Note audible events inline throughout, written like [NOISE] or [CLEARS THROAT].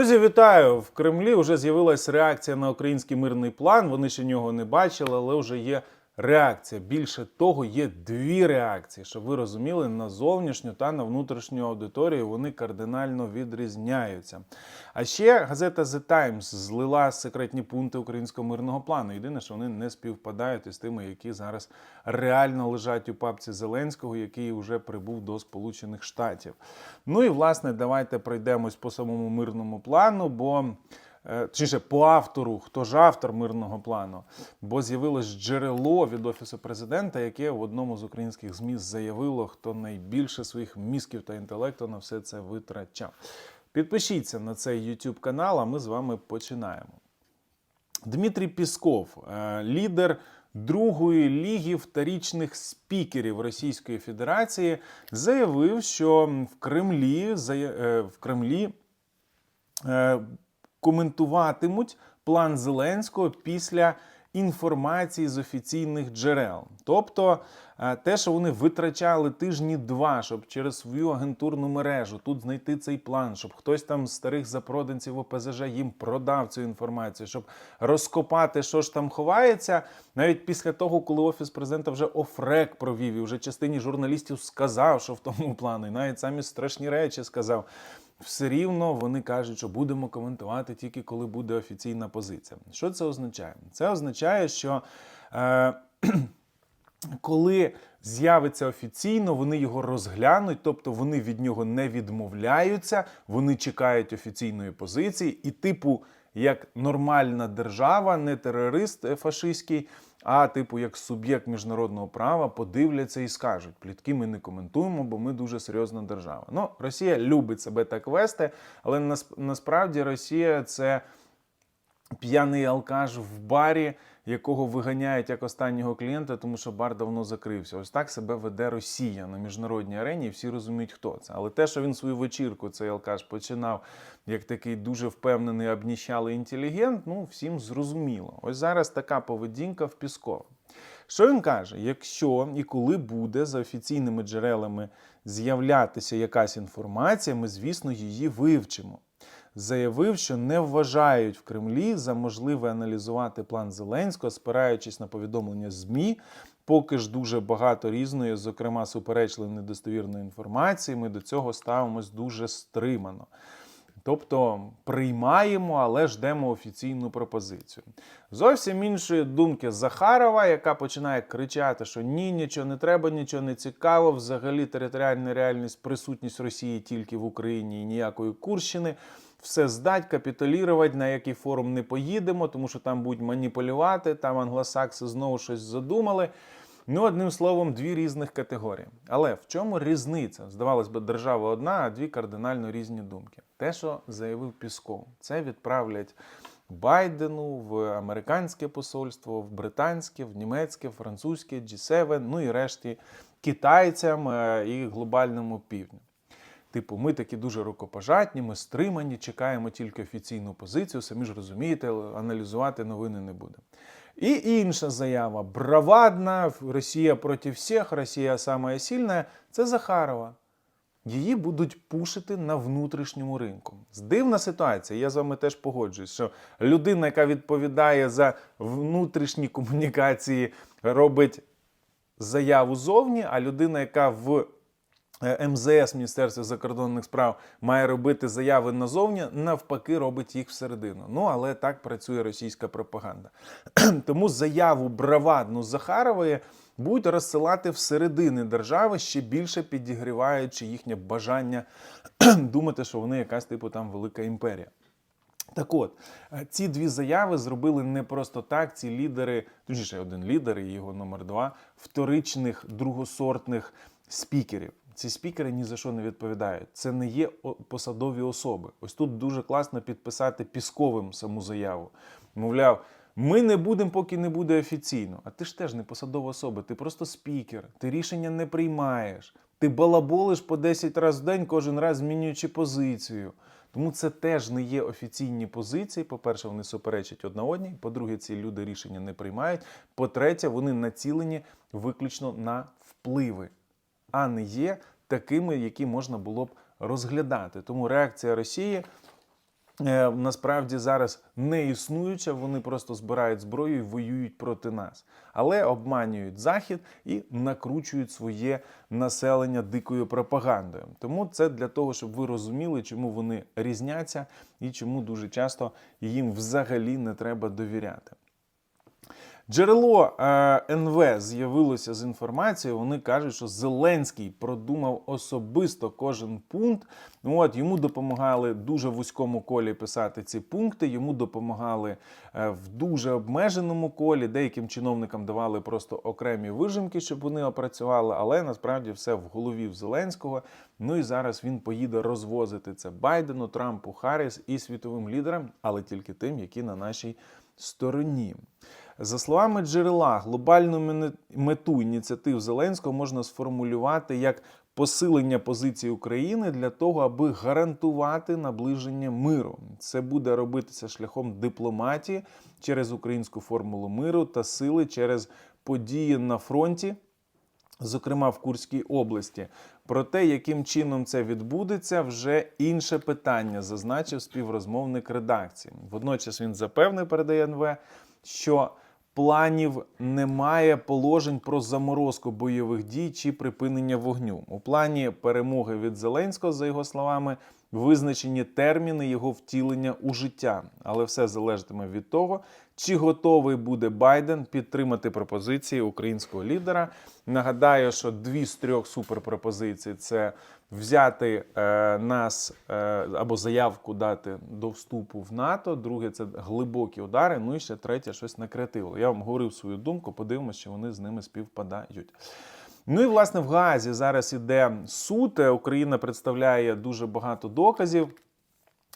Друзі, вітаю! В Кремлі вже з'явилась реакція на український мирний план. Вони ще нього не бачили, але вже є реакція. Більше того, є дві реакції, щоб ви розуміли, на зовнішню та на внутрішню аудиторію вони кардинально відрізняються. А ще газета The Times злила секретні пункти українського мирного плану. Єдине, що вони не співпадають із тими, які зараз реально лежать у папці Зеленського, який вже прибув до Сполучених Штатів. Ну і власне, давайте пройдемось по самому мирному плану, бо. Е, Точніше, по автору, хто ж автор мирного плану, бо з'явилось джерело від офісу президента, яке в одному з українських ЗМІ заявило, хто найбільше своїх мізків та інтелекту на все це витрачав. Підпишіться на цей YouTube канал, а ми з вами починаємо. Дмитрій Пісков, е, лідер другої ліги вторічних спікерів Російської Федерації, заявив, що в Кремлі, е, в Кремлі коментуватимуть план Зеленського після інформації з офіційних джерел. Тобто е, те, що вони витрачали тижні два, щоб через свою агентурну мережу тут знайти цей план, щоб хтось там з старих запроданців ОПЗЖ їм продав цю інформацію, щоб розкопати, що ж там ховається, навіть після того, коли офіс президента вже офрек провів і вже частині журналістів сказав, що в тому плані, і навіть самі страшні речі сказав все рівно вони кажуть, що будемо коментувати тільки коли буде офіційна позиція. Що це означає? Це означає, що е, [CLEARS THROAT] коли з'явиться офіційно, вони його розглянуть, тобто вони від нього не відмовляються, вони чекають офіційної позиції, і, типу, як нормальна держава, не терорист е, фашистський, а типу як суб'єкт міжнародного права подивляться і скажуть: плітки ми не коментуємо, бо ми дуже серйозна держава. Ну, Росія любить себе так вести, але нас- насправді Росія це п'яний алкаш в барі, якого виганяють як останнього клієнта, тому що бар давно закрився. Ось так себе веде Росія на міжнародній арені, і всі розуміють, хто це. Але те, що він свою вечірку, цей алкаш, починав як такий дуже впевнений, обніщалий інтелігент, ну всім зрозуміло. Ось зараз така поведінка в Піскова. Що він каже? Якщо і коли буде за офіційними джерелами з'являтися якась інформація, ми, звісно, її вивчимо. Заявив, що не вважають в Кремлі за можливе аналізувати план Зеленського, спираючись на повідомлення ЗМІ. Поки ж дуже багато різної, зокрема суперечливої недостовірної інформації, ми до цього ставимось дуже стримано. Тобто приймаємо, але ждемо офіційну пропозицію. Зовсім іншої думки Захарова, яка починає кричати, що ні, нічого не треба, нічого не цікаво. Взагалі територіальна реальність, присутність Росії тільки в Україні і ніякої Курщини. Все здать, капітулірувати, на який форум не поїдемо, тому що там будуть маніпулювати, там англосакси знову щось задумали. Ну, одним словом, дві різних категорії. Але в чому різниця? Здавалось би, держава одна, а дві кардинально різні думки. Те, що заявив Пісков, це відправлять Байдену в американське посольство, в британське, в німецьке, в французьке, G7, ну і решті китайцям е, і глобальному півдню. Типу, ми такі дуже рукопожатні, ми стримані, чекаємо тільки офіційну позицію. Самі ж розумієте, аналізувати новини не будемо. І інша заява: бравадна, Росія проти всіх, Росія сама сильна. Це Захарова. Її будуть пушити на внутрішньому ринку. Дивна ситуація. Я з вами теж погоджуюсь, що людина, яка відповідає за внутрішні комунікації, робить заяву зовні, а людина, яка в МЗС Міністерстві закордонних справ має робити заяви назовні, навпаки, робить їх всередину. Ну але так працює російська пропаганда. [CLEARS THROAT] Тому заяву бравадну Захарової будуть розсилати всередини держави, ще більше підігріваючи їхнє бажання [CLEARS THROAT] думати, що вони якась типу там велика імперія. Так от, е, ці дві заяви зробили не просто так. Ці лідери, точніше, один лідер і його номер два, вторичних другосортних спікерів. Ці спікери ні за що не відповідають. Це не є посадові особи. Ось тут дуже класно підписати пісковим саму заяву. Мовляв, ми не будемо, поки не буде офіційно. А ти ж теж не посадова особа, ти просто спікер, ти рішення не приймаєш. Ти балаболиш по 10 разів в день, кожен раз змінюючи позицію. Тому це теж не є офіційні позиції. По-перше, вони суперечать одна одній. По-друге, ці люди рішення не приймають. По-третє, вони націлені виключно на впливи, а не є такими, які можна було б розглядати. Тому реакція Росії е, насправді зараз не існуюча, вони просто збирають зброю і воюють проти нас, але обманюють захід і накручують своє населення дикою пропагандою. Тому це для того, щоб ви розуміли, чому вони різняться і чому дуже часто їм взагалі не треба довіряти. Джерело е, НВ з'явилося з інформацією. Вони кажуть, що Зеленський продумав особисто кожен пункт. Ну, От йому допомагали дуже вузькому колі писати ці пункти. Йому допомагали е, в дуже обмеженому колі. Деяким чиновникам давали просто окремі вижимки, щоб вони опрацювали. Але насправді все в голові в Зеленського. Ну і зараз він поїде розвозити це Байдену, Трампу, Харріс і світовим лідерам, але тільки тим, які на нашій стороні. За словами джерела, глобальну мету ініціатив Зеленського можна сформулювати як посилення позиції України для того, аби гарантувати наближення миру. Це буде робитися шляхом дипломатії через українську формулу миру та сили через події на фронті зокрема в Курській області. Про те, яким чином це відбудеться, вже інше питання, зазначив співрозмовник редакції. Водночас він запевнив, передає НВ, що планів немає положень про заморозку бойових дій чи припинення вогню. У плані перемоги від Зеленського, за його словами, визначені терміни його втілення у життя, але все залежатиме від того, чи готовий буде Байден підтримати пропозиції українського лідера. Нагадаю, що дві з трьох суперпропозицій це взяти е, нас е, або заявку дати до вступу в НАТО. Друге це глибокі удари. Ну і ще третє щось на креативу. Я вам говорив свою думку. Подивимося, чи вони з ними співпадають. Ну і власне в Газі зараз іде суд. Е, Україна представляє дуже багато доказів.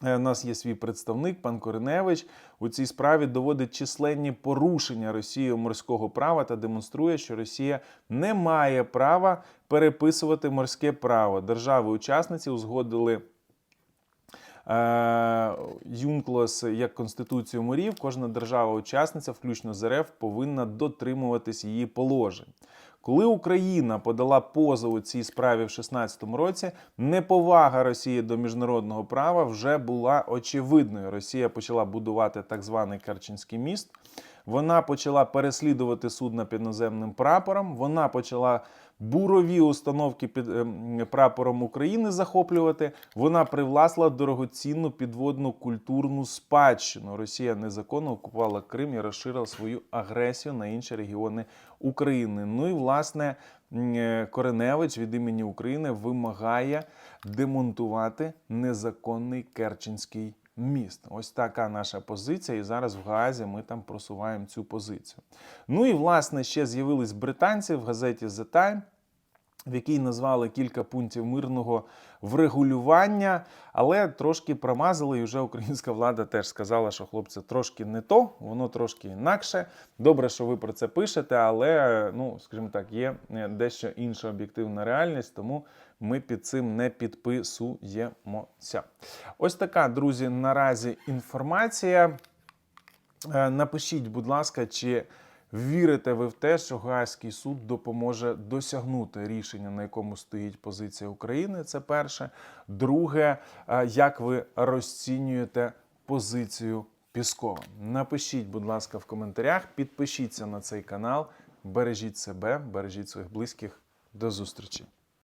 Е, У нас є свій представник, пан Кореневич. У цій справі доводить численні порушення Росією морського права та демонструє, що Росія не має права переписувати морське право. Держави-учасниці узгодили е, ЮНКЛОС як Конституцію морів. Кожна держава-учасниця, включно з РФ, повинна дотримуватись її положень. Коли Україна подала позов у цій справі в 2016 році, неповага Росії до міжнародного права вже була очевидною. Росія почала будувати так званий Керченський міст. Вона почала переслідувати судна під наземним прапором. Вона почала бурові установки під ем, прапором України захоплювати. Вона привласла дорогоцінну підводну культурну спадщину. Росія незаконно окупувала Крим і розширила свою агресію на інші регіони України. Ну і власне е, Кореневич від імені України вимагає демонтувати незаконний Керченський міст. Ось така наша позиція. І зараз в Гаазі ми там просуваємо цю позицію. Ну і власне ще з'явились британці в газеті The Time. В якій назвали кілька пунктів мирного врегулювання, але трошки промазали, і вже українська влада теж сказала, що хлопці трошки не то, воно трошки інакше. Добре, що ви про це пишете, але ну, скажімо так, є дещо інша об'єктивна реальність, тому ми під цим не підписуємося. Ось така, друзі, наразі інформація. Е, Напишіть, будь ласка, чи вірите ви в те, що Гаазький суд допоможе досягнути рішення, на якому стоїть позиція України? Це перше. Друге, е, як ви розцінюєте позицію Піскова? Напишіть, будь ласка, в коментарях, підпишіться на цей канал, бережіть себе, бережіть своїх близьких. До зустрічі!